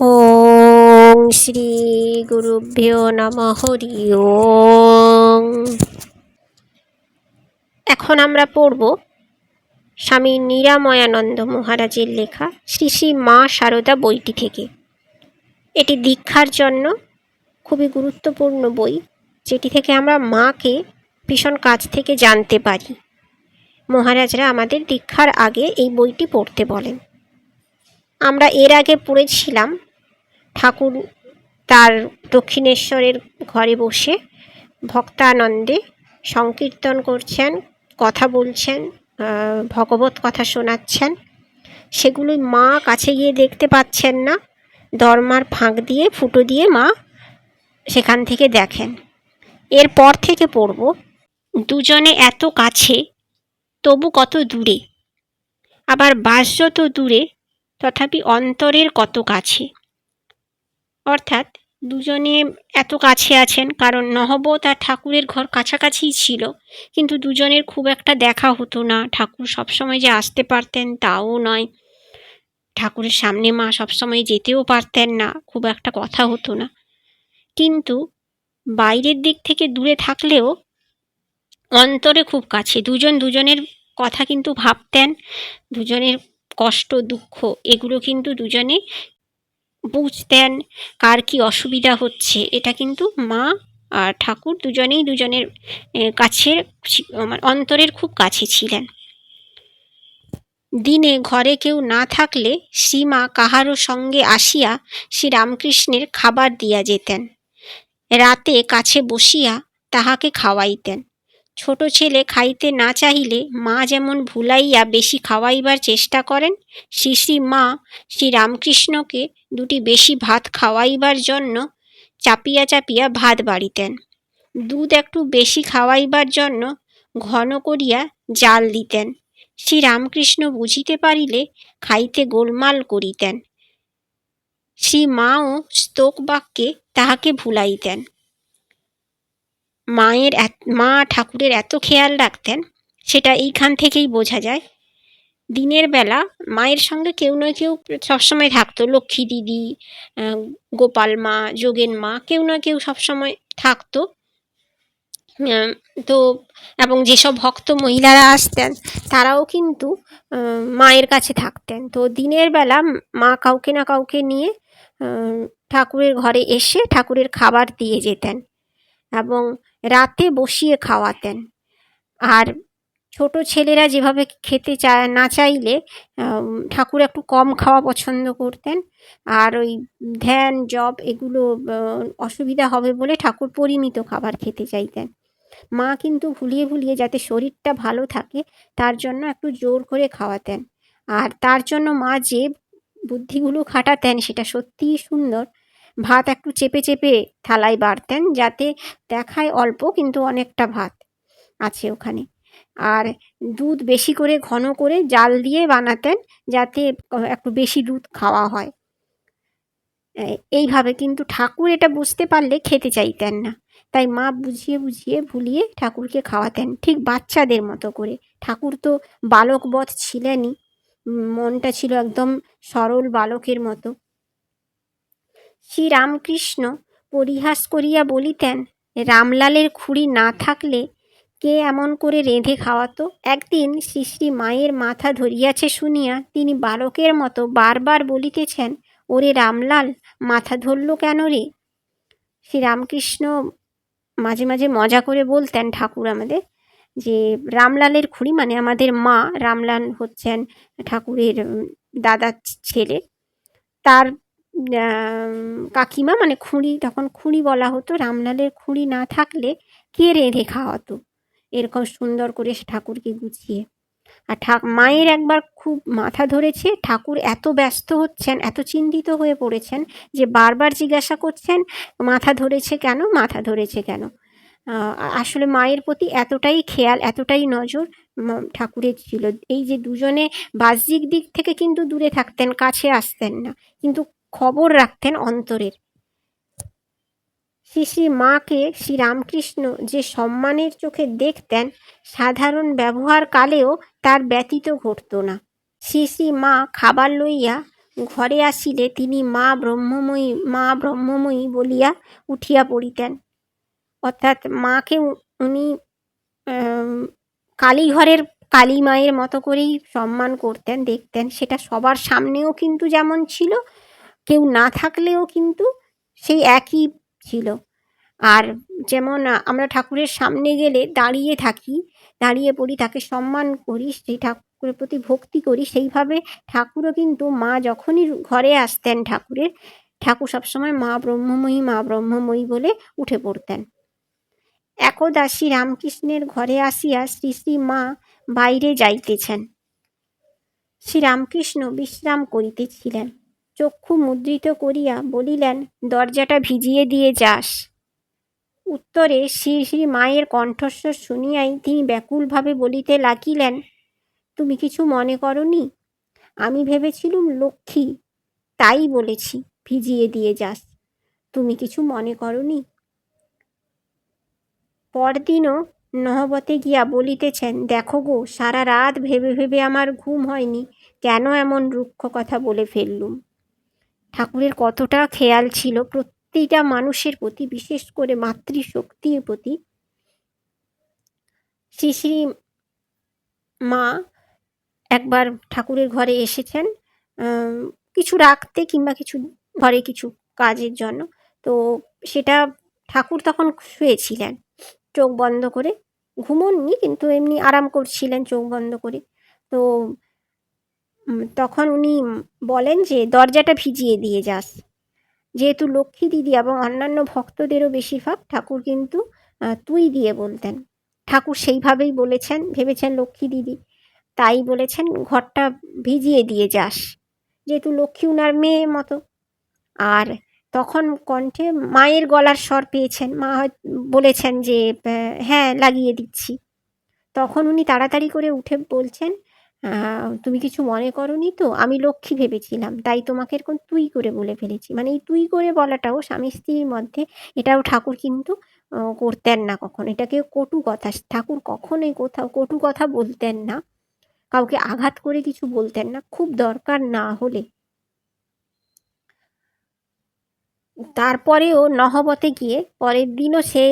ওং শ্রী গুরুভ্যো নম হরি ওং এখন আমরা পড়ব স্বামী নিরাময়ানন্দ মহারাজের লেখা শ্রী শ্রী মা সারদা বইটি থেকে। এটি দীক্ষার জন্য খুবই গুরুত্বপূর্ণ বই, যেটি থেকে আমরা মাকে ভীষণ কাছ থেকে জানতে পারি। মহারাজরা আমাদের দীক্ষার আগে এই বইটি পড়তে বলেন। আমরা এর আগে পড়েছিলাম ঠাকুর তার দক্ষিণেশ্বরের ঘরে বসে ভক্তানন্দে সংকীর্তন করছেন, কথা বলছেন ভগবত কথা শোনাচ্ছেন। সেগুলি মা কাছে গিয়ে দেখতে পাচ্ছেন না। দরমার ফাঁক দিয়ে, ফুটো দিয়ে মা সেখান থেকে দেখেন। এরপর থেকে পড়ব, দুজনে এত কাছে, তবু কত দূরে। আবার বাস যত দূরে, তথাপি অন্তরের কত কাছে। অর্থাৎ দুজনে এত কাছে আছেন, কারণ নহবত আর ঠাকুরের ঘর কাছাকাছিই ছিল, কিন্তু দুজনের খুব একটা দেখা হতো না। ঠাকুর সবসময় যে আসতে পারতেন তাও নয়। ঠাকুরের সামনে মা সবসময় যেতেও পারতেন না, খুব একটা কথা হতো না। কিন্তু বাইরের দিক থেকে দূরে থাকলেও অন্তরে খুব কাছে। দুজন দুজনের কথা কিন্তু ভাবতেন, দুজনের কষ্ট, দুঃখ, এগুলো কিন্তু দুজনে বুঝতেন কার কি অসুবিধা হচ্ছে। এটা কিন্তু মা আর ঠাকুর দুজনেই দুজনের এ, কাছে মানে অন্তরের খুব কাছে ছিলেন। দিনে ঘরে কেউ না থাকলে শ্রীমা কাহারও সঙ্গে আসিয়া শ্রীরামকৃষ্ণের খাবার দিয়া যেতেন। রাতে কাছে বসিয়া তাহাকে খাওয়াইতেন। ছোট ছেলে খাইতে না চাহিলে মা যেমন ভুলাইয়া বেশি খাওয়াইবার চেষ্টা করেন শ্রী শ্রী মা শ্রীরামকৃষ্ণকে দুটি বেশি ভাত খাওয়াইবার জন্য চাপিয়া চাপিয়া ভাত বাড়িতেন। দুধ একটু বেশি খাওয়াইবার জন্য ঘন করিয়া জাল দিতেন। শ্রীরামকৃষ্ণ বুঝিতে পারিলে খাইতে গোলমাল করিতেন। শ্রী মাও স্তোক বাক্যে তাহাকে ভুলাইতেন। মায়ের মা ঠাকুরের এত খেয়াল রাখতেন, সেটা এইখান থেকেই বোঝা যায়। দিনের বেলা মায়ের সঙ্গে কেউ না কেউ সবসময় থাকতো, লক্ষ্মী দিদি গোপাল মা, যোগেন মা, কেউ না কেউ সবসময় থাকতো। তো, এবং যেসব ভক্ত মহিলারা আসতেন, তারাও কিন্তু মায়ের কাছে থাকতেন। তো দিনের বেলা মা কাউকে না কাউকে নিয়ে ঠাকুরের ঘরে এসে ঠাকুরের খাবার দিয়ে যেতেন। এবং রাতে বসিয়ে খাওয়াতেন। আর ছোট ছেলেরা যেভাবে খেতে চায়, না চাইলে ঠাকুর একটু কম খাওয়া পছন্দ করতেন। আর ওই ধ্যান জব এগুলো অসুবিধা হবে বলে ঠাকুর পরিমিত খাবার খেতে চাইতেন। মা কিন্তু ভুলিয়ে ভুলিয়ে যাতে শরীরটা ভালো থাকে, তার জন্য একটু জোর করে খাওয়াতেন। আর তার জন্য মা যে বুদ্ধিগুলো খাটাতেন, সেটা সত্যিই সুন্দর। ভাত একটু চেপে চেপে থালায় বাড়তেন যাতে দেখায় অল্প কিন্তু অনেকটা ভাত আছে ওখানে। আর দুধ বেশি করে, ঘন করে জাল দিয়ে বানাতেন যাতে একটু বেশি দুধ খাওয়া হয়। এইভাবে কিন্তু ঠাকুর এটা বুঝতে পারলে খেতে চাইতেন না। তাই মা বুঝিয়ে বুঝিয়ে ভুলিয়ে ঠাকুরকে খাওয়াতেন, ঠিক বাচ্চাদের মতো করে। ঠাকুর তো বালকবধ ছিলেনই, মনটা ছিল একদম সরল বালকের মতো। শ্রীরামকৃষ্ণ পরিহাস করিয়া বলিতেন, রামলালের খুঁড়ি না থাকলে কে এমন করে রেঁধে খাওয়াতো? একদিন শ্রী শ্রী মায়ের মাথা ধরিয়াছে শুনিয়া তিনি বালকের মতো বারবার বলিতেছেন, ওরে রামলাল, মাথা ধরল কেন রে? শ্রীরামকৃষ্ণ মাঝে মাঝে মজা করে বলতেন ঠাকুর আমাদের যে, রামলালের খুঁড়ি মানে আমাদের মা, রামলাল হচ্ছেন ঠাকুরের দাদার ছেলে। তার কাকিমা মানে খুঁড়ি, তখন খুঁড়ি বলা হতো, রামলালের খুঁড়ি না থাকলে কে রেঁধে খাওয়াতো? এরকম সুন্দর করে সে ঠাকুরকে গুছিয়ে। আর ঠাক মায়ের একবার খুব মাথা ধরেছে, ঠাকুর এত ব্যস্ত হচ্ছেন, এত চিন্তিত হয়ে পড়েছেন যে বারবার জিজ্ঞাসা করছেন, মাথা ধরেছে কেন, মাথা ধরেছে কেন? আসলে মায়ের প্রতি এতটাই খেয়াল, এতটাই নজর ঠাকুরের ছিল। এই যে দুজনে বাহ্যিক দিক থেকে কিন্তু দূরে থাকতেন, কাছে আসতেন না। কিন্তু খবর রাখতেন অন্তরের। শ্রী মাকে শ্রীরামকৃষ্ণ যে সম্মানের চোখে দেখতেন, সাধারণ ব্যবহার কালেও তার ব্যতীত ঘটতো না। শ্রী মা খাবার লইয়া ঘরে আসিলে তিনি মা ব্রহ্মময়ী মা ব্রহ্মময়ী বলিয়া উঠিয়া পড়িতেন। অর্থাৎ মাকে উনি কালীঘরের কালী মায়ের মতো করেই সম্মান করতেন, দেখতেন। সেটা সবার সামনেও কিন্তু যেমন ছিল কেউ না থাকলেও কিন্তু সেই একই ছিল। আর যেমন আমরা ঠাকুরের সামনে গেলে দাঁড়িয়ে থাকি, দাঁড়িয়ে পড়ি, তাকে সম্মান করি, সেই ঠাকুরের প্রতি ভক্তি করি, সেইভাবে ঠাকুরও কিন্তু মা যখনই ঘরে আসতেন ঠাকুরের, ঠাকুর সবসময় মা ব্রহ্মময়ী মা ব্রহ্মময়ী বলে উঠে পড়তেন। একদা রামকৃষ্ণের ঘরে আসিয়া শ্রী শ্রী মা বাইরে যাইতেছেন। শ্রী রামকৃষ্ণ বিশ্রাম করিতেছিলেন। চক্ষু মুদ্রিত করিয়া বলিলেন, দরজাটা ভিজিয়ে দিয়ে যাস। উত্তরে শ্রী শ্রী মায়ের কণ্ঠস্বর শুনিয়াই তিনি ব্যাকুলভাবে বলিতে লাগিলেন, তুমি কিছু মনে করনি? আমি ভেবেছিলুম লক্ষ্মী, তাই বলেছি, ভিজিয়ে দিয়ে যাস। তুমি কিছু মনে করনি? পরদিনও নহবতে গিয়া বলিতেছেন, দেখো গো, সারা রাত ভেবে ভেবে আমার ঘুম হয়নি, কেন এমন রুক্ষ কথা বলে ফেললুম? ঠাকুরের কতটা খেয়াল ছিল প্রতিটা মানুষের প্রতি, বিশেষ করে মাতৃশক্তির প্রতি। শ্রী শ্রী মা একবার ঠাকুরের ঘরে এসেছেন কিছু রাখতে কিংবা কিছু ঘরে কিছু কাজের জন্য। তো সেটা ঠাকুর তখন শুয়েছিলেন চোখ বন্ধ করে, ঘুমোননি কিন্তু এমনি আরাম করছিলেন চোখ বন্ধ করে। তো তখন উনি বলেন যে, দরজাটা ভিজিয়ে দিয়ে যাস। যেহেতু লক্ষ্মী দিদি এবং অন্যান্য ভক্তদেরও বেশিরভাগ ঠাকুর কিন্তু তুই দিয়ে বলতেন। ঠাকুর সেইভাবেই বলেছেন, ভেবেছেন লক্ষ্মী দিদি। তাই বলেছেন, ঘরটা ভিজিয়ে দিয়ে যাস। যেহেতু লক্ষ্মী উনার মেয়ে মতো। আর তখন কণ্ঠে মায়ের গলার স্বর পেয়েছেন। মা বলেছেন যে হ্যাঁ লাগিয়ে দিচ্ছি। তখন উনি তাড়াতাড়ি করে উঠে বলছেন তুমি কিছু মনে করনি তো? আমি লক্ষ্মী ভেবেছিলাম, তাই তোমাকে এরকম তুই করে বলে ফেলেছি। মানে এই তুই করে বলাটাও স্বামী স্ত্রীর মধ্যে, এটাও ঠাকুর কিন্তু করতেন না কখনো। এটাকে কটু কথা, ঠাকুর কখনোই কোথাও কটু কথা বলতেন না। কাউকে আঘাত করে কিছু বলতেন না, খুব দরকার না হলে। তারপরেও নহবতে গিয়ে পরের দিনও সে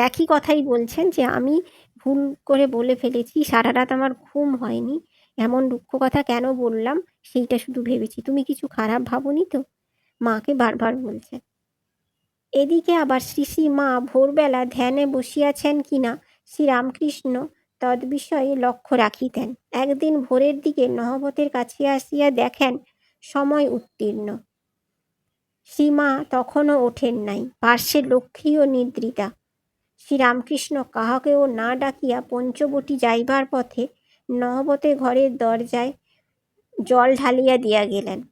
একই কথাই বলছেন যে, আমি ভুল করে বলে ফেলেছি, সারা রাত আমার ঘুম হয়নি। এমন দুঃখ কথা কেন বললাম সেইটা শুধু ভেবেছি। তুমি কিছু খারাপ ভাবনি তো? মাকে বারবার বলছেন এদিকে আবার শ্রী শ্রী মা ভোরবেলা ধ্যানে বসিয়াছেন কিনা শ্রীরামকৃষ্ণ তদ্বিষয়ে লক্ষ্য রাখিতেন। একদিন ভোরের দিকে নহবতের কাছে আসিয়া দেখেন সময় উত্তীর্ণ। শ্রীমা তখনও ওঠেন নাই। পার্শ্বে লক্ষ্মীও নিদ্রিতা। শ্রীরামকৃষ্ণ কাহাকেও না ডাকিয়া পঞ্চবটি যাইবার পথে নহবতে ঘরের দরজায় জল ঢালিয়া দিয়া গেলেন।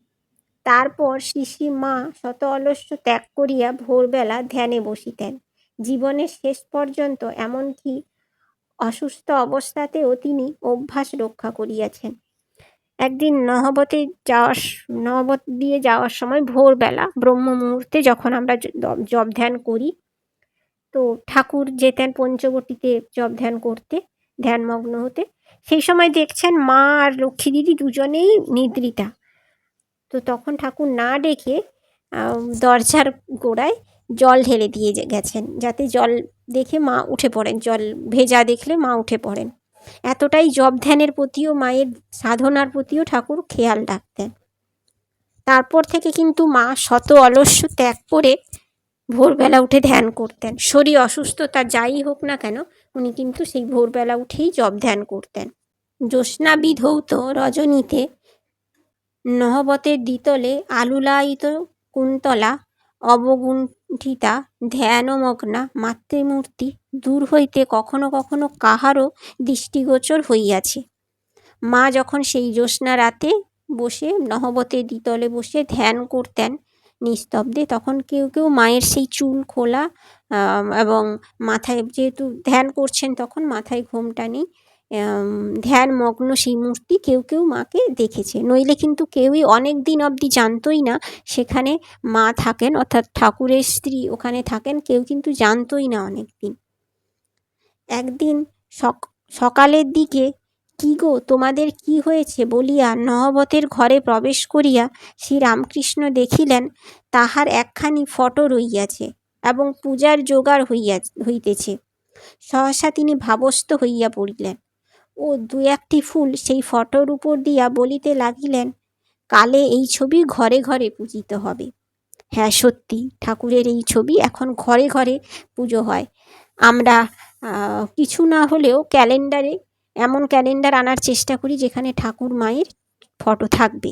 তারপর শ্রী মা শত অলস্য ত্যাগ করিয়া ভোরবেলা ধ্যানে বসিতেন। জীবনের শেষ পর্যন্ত এমনকি অসুস্থ অবস্থাতেও তিনি অভ্যাস রক্ষা করিয়াছেন। একদিন নহবতে যাওয়ার নহবত দিয়ে যাওয়ার সময় ভোরবেলা ব্রহ্ম মুহূর্তে যখন আমরা জ- দ- জপ ধ্যান করি, তো ঠাকুর যেতেন পঞ্চবটিতে জপ ধ্যান করতে, ধ্যানমগ্ন হতে সেই সময় দেখছেন মা আর লক্ষ্মী দিদি দুজনেই নিদ্রিতা। তো তখন ঠাকুর না ডেকে দরজার গোড়ায় জল ঢেলে দিয়ে গেছেন, যাতে জল দেখে মা উঠে পড়েন, জল ভেজা দেখলে মা উঠে পড়েন। এতটাই জপ ধ্যানের প্রতিও, মায়ের সাধনার প্রতিও ঠাকুর খেয়াল রাখতেন। তারপর থেকে কিন্তু মা শত অলস্য ত্যাগ করে ভোরবেলা উঠে ধ্যান করতেন। শরীর অসুস্থতা যাই হোক না কেন উনি কিন্তু সেই ভোরবেলা উঠেই জপ ধ্যান করতেন। জ্যোৎস্না বিধৌত রজনীতে নহবতের দ্বিতলে আলুলায়িত কুন্তলা অবগুণ্ঠিতা ধ্যানমগ্না মাতৃমূর্তি দূর হইতে কখনো কখনো কাহারও দৃষ্টিগোচর হইয়াছে। মা যখন সেই জ্যোৎস্না রাতে বসে নহবতের দ্বিতলে বসে ধ্যান করতেন নিস্তব্ধে। তখন কেউ কেউ মায়ের সেই চুল খোলা এবং মাথায় যেহেতু ধ্যান করছেন তখন মাথায় ঘোমটা নেই আম, ধ্যানমগ্ন সেই মূর্তি কেউ কেউ মাকে দেখেছে। নইলে কিন্তু কেউই অনেক দিন অবধি জানতোই না সেখানে মা থাকেন অর্থাৎ ঠাকুরের স্ত্রী ওখানে থাকেন কেউ কিন্তু জানতোই না অনেক দিন। একদিন সক- সকালের দিকে কি গো, তোমাদের কি হয়েছে বলিয়া নহবতের ঘরে প্রবেশ করিয়া শ্রীরামকৃষ্ণ দেখিলেন, তাহার একখানি ফটো রইয়াছে এবং পূজার জোগাড় হইয়া, হইতেছে। সহসা তিনি ভাবস্থ হইয়া পড়িলেন। ও দু একটি ফুল সেই ফটোর উপর দিয়া বলিতে লাগিলেন, কালে এই ছবি ঘরে ঘরে পূজিত হবে। হ্যাঁ সত্যি, ঠাকুরের এই ছবি এখন ঘরে ঘরে পুজো হয়। আমরা কিছু না হলেও ক্যালেন্ডারে এমন ক্যালেন্ডার আনার চেষ্টা করি যেখানে ঠাকুর মায়ের ফটো থাকবে।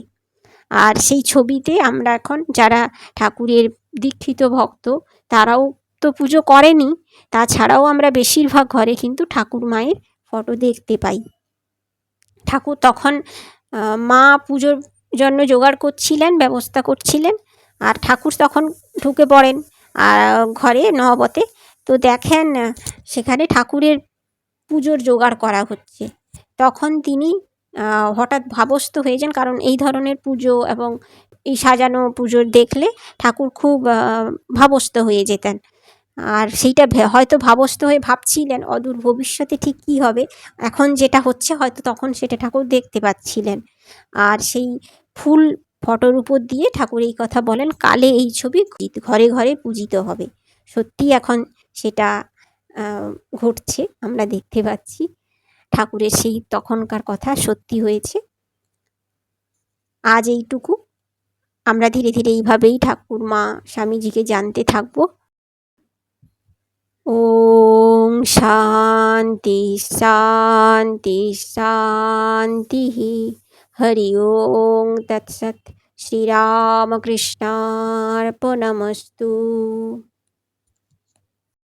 আর সেই ছবিতে আমরা এখন যারা ঠাকুরের দীক্ষিত ভক্ত, তারাও তো পুজো করেনি, তাছাড়াও আমরা বেশিরভাগ ঘরে কিন্তু ঠাকুর মায়ের ফটো দেখতে পাই। ঠাকুর তখন মা পুজোর জন্য জোগাড় করছিলেন, ব্যবস্থা করছিলেন, আর ঠাকুর তখন ঢুকে পড়েন আর ঘরে নহবতে তো দেখেন, সেখানে ঠাকুরের পুজোর জোগাড় করা হচ্ছে। তখন তিনি হঠাৎ ভাবস্থ হয়ে যান, কারণ এই ধরনের পুজো এবং এই সাজানো পুজোর দেখলে ঠাকুর খুব ভাবস্থ হয়ে যেতেন। আর সেইটা হয়তো ভাবস্থ হয়ে ভাবছিলেন, অদূর ভবিষ্যতে ঠিক কী হবে, এখন যেটা হচ্ছে হয়তো তখন সেটা ঠাকুর দেখতে পাচ্ছিলেন। আর সেই ফুল ফটোর উপর দিয়ে ঠাকুর এই কথা বলেন, কালে এই ছবি ঘরে ঘরে পূজিত হবে। সত্যি এখন সেটা ঘটছে, আমরা দেখতে পাচ্ছি। ঠাকুরের সেই তখনকার কথা সত্যি হয়েছে। আজ এইটুকু। আমরা ধীরে ধীরে এইভাবেই ঠাকুর মা স্বামীজিকে জানতে থাকব। ওম শান্তি শান্তি শান্তি। হরি ওম। তৎসৎ। শ্রীরামকৃষ্ণার্পণমস্তু।